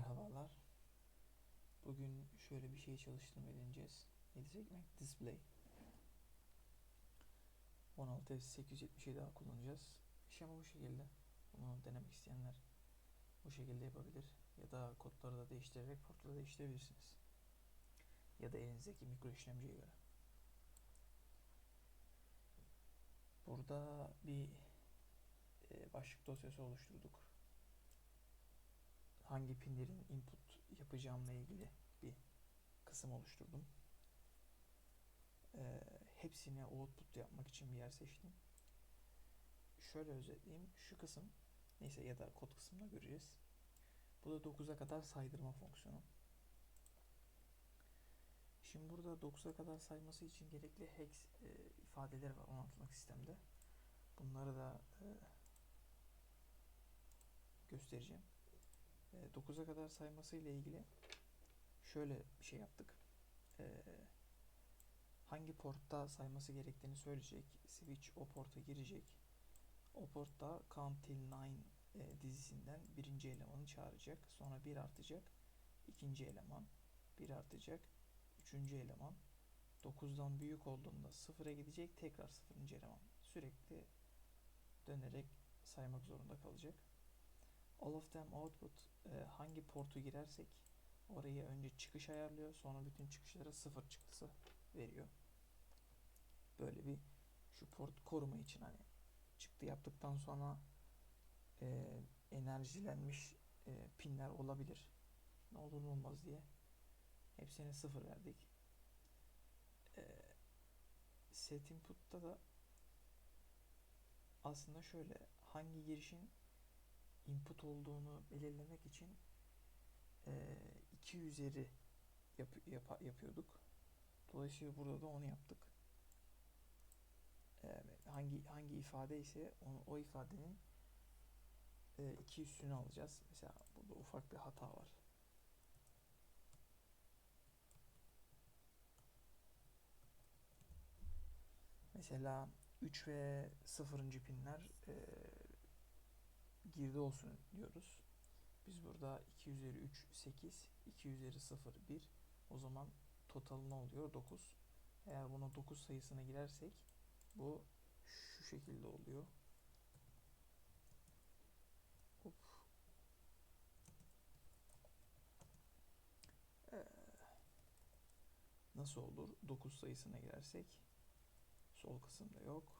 Merhabalar. Bugün şöyle bir şey çalıştırmayı deneyeceğiz. 7 segment display. 16 870'i daha kullanacağız. Şema bu şekilde. Bunu denemek isteyenler bu şekilde yapabilir. Ya da kodları da değiştirerek portları değiştirebilirsiniz. Ya da elinizdeki mikro işlemciye göre. Burada bir e, başlık dosyası oluşturduk hangi pinlerin input yapacağımla ilgili bir kısım oluşturdum. Ee, hepsine output yapmak için bir yer seçtim. Şöyle özetleyeyim. Şu kısım neyse ya da kod kısmında göreceğiz. Bu da 9'a kadar saydırma fonksiyonu. Şimdi burada 9'a kadar sayması için gerekli hex e, ifadeleri var 16'lık sistemde. Bunları da e, göstereceğim. 9'a kadar sayması ile ilgili şöyle bir şey yaptık. Ee, hangi portta sayması gerektiğini söyleyecek. Switch o porta girecek. O portta count till 9 e, dizisinden birinci elemanı çağıracak. Sonra bir artacak. ikinci eleman. bir artacak. Üçüncü eleman. 9'dan büyük olduğunda sıfıra gidecek. Tekrar sıfırıncı eleman. Sürekli dönerek saymak zorunda kalacak. All of them output e, hangi portu girersek oraya önce çıkış ayarlıyor. Sonra bütün çıkışlara sıfır çıktısı veriyor. Böyle bir şu port koruma için hani çıktı yaptıktan sonra e, enerjilenmiş e, pinler olabilir. Ne olur ne olmaz diye. Hepsine sıfır verdik. E, set input'ta da aslında şöyle hangi girişin input olduğunu belirlemek için e, 2 üzeri yap, yap, yapıyorduk. Dolayısıyla burada da onu yaptık. E, hangi hangi ifade ise onu, o ifadenin e, iki üstünü alacağız. Mesela burada ufak bir hata var. Mesela 3 ve 0. pinler e, girdi olsun diyoruz. Biz burada 2 üzeri 3 8, 2 üzeri 0 1. O zaman total ne oluyor? 9. Eğer buna 9 sayısına girersek bu şu şekilde oluyor. Hop. Ee, nasıl olur? 9 sayısına girersek sol kısımda yok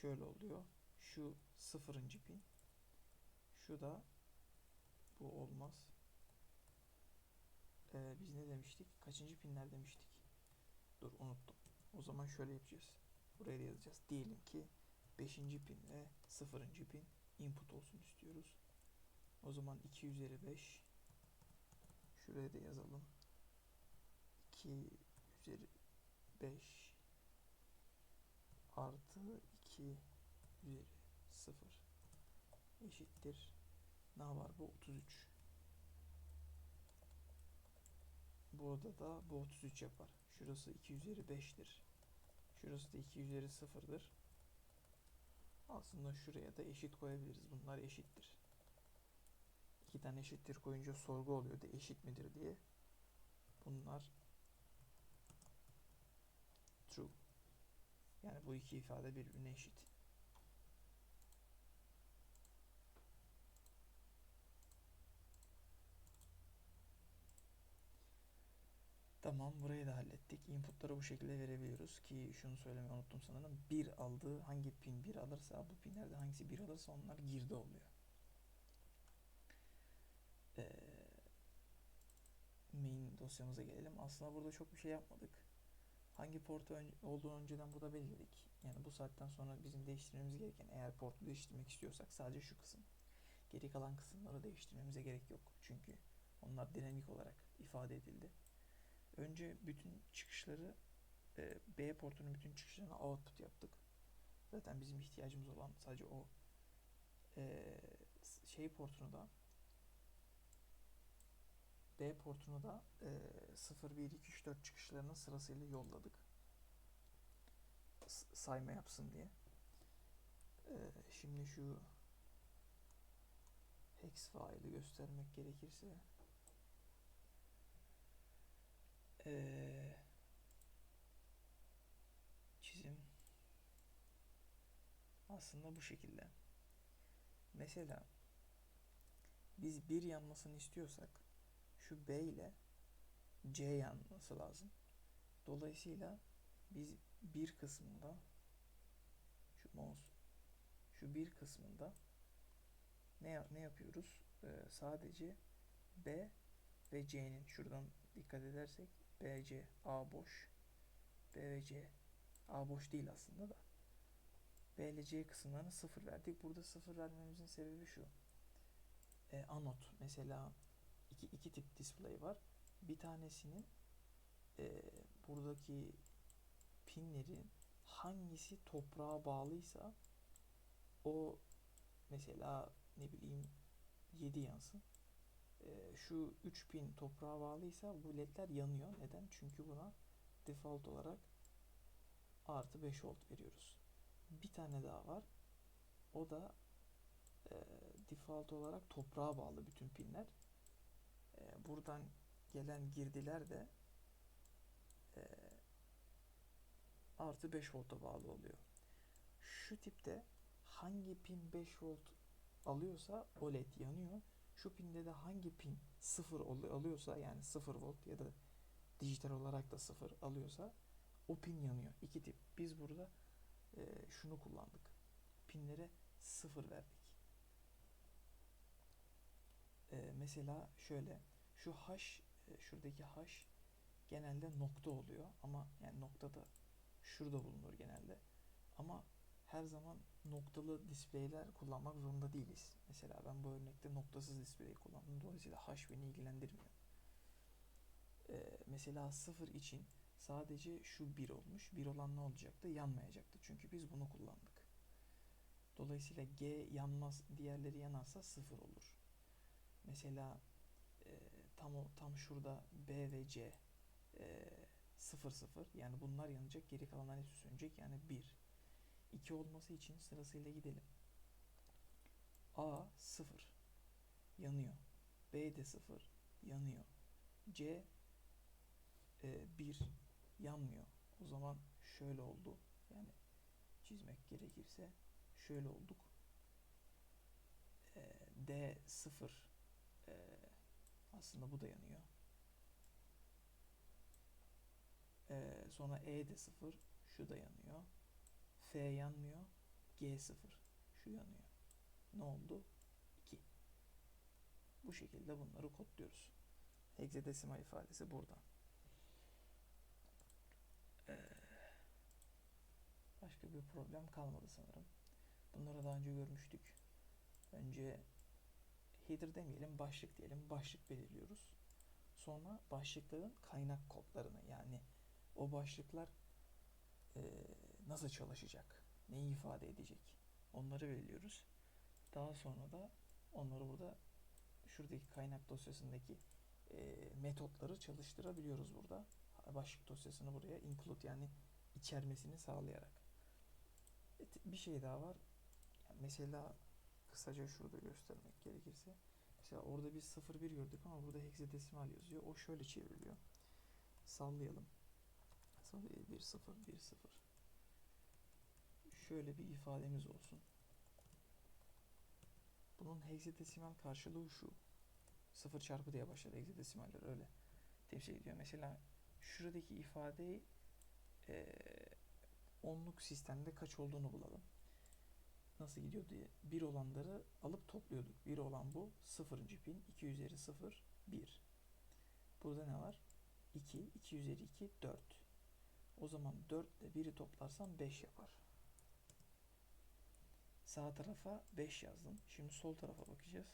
şöyle oluyor. Şu sıfırıncı pin. Şu da bu olmaz. Ee, biz ne demiştik? Kaçıncı pinler demiştik? Dur unuttum. O zaman şöyle yapacağız. Buraya da yazacağız. Diyelim ki 5. pin ve 0. pin input olsun istiyoruz. O zaman 2 üzeri 5 şuraya da yazalım. 2 üzeri 5 artı 2 üzeri 0 eşittir. Ne var bu? 33. Burada da bu 33 yapar. Şurası 2 üzeri 5'tir. Şurası da 2 üzeri 0'dır. Aslında şuraya da eşit koyabiliriz. Bunlar eşittir. İki tane eşittir koyunca sorgu oluyor da eşit midir diye. Bunlar Yani bu iki ifade birbirine eşit. Tamam burayı da hallettik. Inputları bu şekilde verebiliyoruz ki şunu söylemeyi unuttum sanırım. Bir aldığı hangi pin bir alırsa bu pinlerde hangisi bir alırsa onlar girdi oluyor. Ee, main dosyamıza gelelim. Aslında burada çok bir şey yapmadık. Hangi portu ön olduğunu önceden burada belirledik. Yani bu saatten sonra bizim değiştirmemiz gereken eğer portu değiştirmek istiyorsak sadece şu kısım. Geri kalan kısımları değiştirmemize gerek yok. Çünkü onlar dinamik olarak ifade edildi. Önce bütün çıkışları e, B portunun bütün çıkışlarına output yaptık. Zaten bizim ihtiyacımız olan sadece o e, şey portunu da B portunu da e, 0, 1, 2, 3, 4 çıkışlarını sırasıyla yolladık. S sayma yapsın diye. E, şimdi şu X faili göstermek gerekirse ee, çizim aslında bu şekilde. Mesela biz bir yanmasını istiyorsak şu B ile C yanması lazım. Dolayısıyla biz bir kısmında şu mouse şu bir kısmında ne ne yapıyoruz? Ee, sadece B ve C'nin şuradan dikkat edersek B, C, A boş. B ve C A boş değil aslında da. B ile C kısımlarına sıfır verdik. Burada sıfır vermemizin sebebi şu. Ee, anot mesela iki, iki tip display var. Bir tanesinin e, buradaki pinlerin hangisi toprağa bağlıysa o mesela ne bileyim 7 yansın. Ee, şu 3 pin toprağa bağlıysa bu ledler yanıyor. Neden? Çünkü buna default olarak artı 5 volt veriyoruz. Bir tane daha var. O da e, default olarak toprağa bağlı bütün pinler. E, buradan gelen girdiler de e, artı 5 volta bağlı oluyor. Şu tipte hangi pin 5 volt alıyorsa o led yanıyor. Şu pinde de hangi pin 0 alıyorsa yani 0 volt ya da dijital olarak da 0 alıyorsa o pin yanıyor. İki tip. Biz burada e, şunu kullandık. Pinlere 0 verdik. E, mesela şöyle şu H e, şuradaki H genelde nokta oluyor ama yani nokta da şurada bulunur genelde. Ama her zaman noktalı displayler kullanmak zorunda değiliz. Mesela ben bu örnekte noktasız display kullandım. Dolayısıyla H beni ilgilendirmiyor. Ee, mesela 0 için sadece şu 1 olmuş. 1 olan ne olacaktı? Yanmayacaktı. Çünkü biz bunu kullandık. Dolayısıyla G yanmaz, diğerleri yanarsa 0 olur. Mesela e, tam o tam şurada B ve C e, 0 0 yani bunlar yanacak, geri kalanlar hepsi sönecek yani 1. 2 olması için sırasıyla gidelim. A 0 yanıyor. B de 0 yanıyor. C e, 1 yanmıyor. O zaman şöyle oldu. Yani çizmek gerekirse şöyle olduk. E, D 0 e, aslında bu da yanıyor. E, sonra E de 0 şu da yanıyor. F yanmıyor. G0 şu yanıyor. Ne oldu? 2. Bu şekilde bunları kodluyoruz. Hexadesimal ifadesi burada. Ee, başka bir problem kalmadı sanırım. Bunları daha önce görmüştük. Önce header demeyelim, başlık diyelim. Başlık belirliyoruz. Sonra başlıkların kaynak kodlarını yani o başlıklar e, nasıl çalışacak, neyi ifade edecek onları belirliyoruz. Daha sonra da onları burada şuradaki kaynak dosyasındaki e, metotları çalıştırabiliyoruz burada. Başlık dosyasını buraya include yani içermesini sağlayarak. Evet, bir şey daha var. Mesela kısaca şurada göstermek gerekirse. Mesela orada biz 01 gördük ama burada hexadesimal yazıyor. O şöyle çevriliyor. Sallayalım. 1 0 1 0 şöyle bir ifademiz olsun. Bunun hexadesimal karşılığı şu. 0 çarpı diye başladı hexadesimaller öyle temsil ediyor. Mesela şuradaki ifadeyi e, onluk sistemde kaç olduğunu bulalım. Nasıl gidiyor diye. 1 olanları alıp topluyorduk. 1 olan bu. 0. pin. 2 üzeri 0. 1. Burada ne var? 2. 2 üzeri 2. 4. O zaman 4 ile 1'i toplarsam 5 yapar. Sağ tarafa 5 yazdım. Şimdi sol tarafa bakacağız.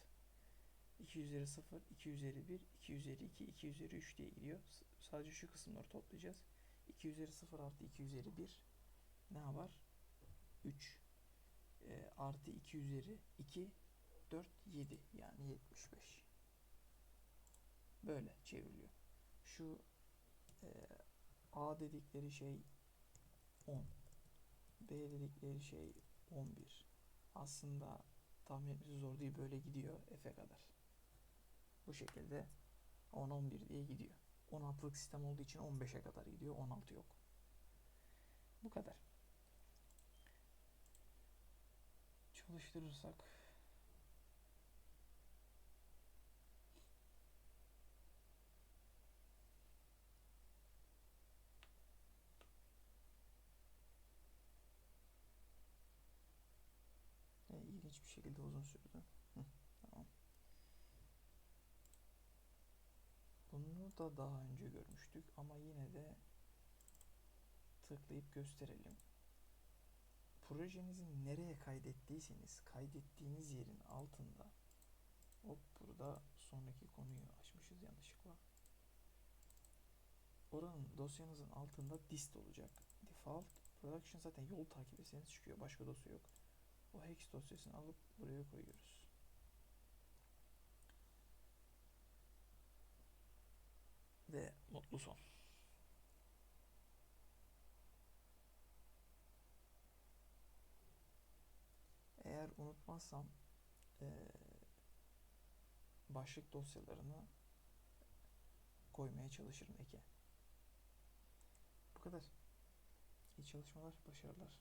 2 üzeri 0, 2 üzeri 1, 2 üzeri 2, 2 üzeri 3 diye gidiyor. Sadece şu kısımları toplayacağız. 2 üzeri 0 artı 2 üzeri 1 ne var? 3 e, artı 2 üzeri 2 4 7 yani 75. Böyle çevriliyor. Şu e, A dedikleri şey 10. B dedikleri şey 11. Aslında tahmin zor değil. Böyle gidiyor F'e kadar. Bu şekilde 10-11 diye gidiyor. 16'lık sistem olduğu için 15'e kadar gidiyor. 16 yok. Bu kadar. Çalıştırırsak E, ilginç bir şekilde uzun sürdü. Tamam. Bunu da daha önce görmüştük ama yine de tıklayıp gösterelim. Projenizi nereye kaydettiyseniz kaydettiğiniz yerin altında hop burada sonraki konuyu açmışız yanlışlıkla. Oranın dosyanızın altında dist olacak. Default production zaten yol takip etseniz çıkıyor. Başka dosya yok. O hex dosyasını alıp buraya koyuyoruz. Ve mutlu son. Eğer unutmazsam eee, başlık dosyalarını koymaya çalışırım eke. Bu kadar. İyi çalışmalar, başarılar.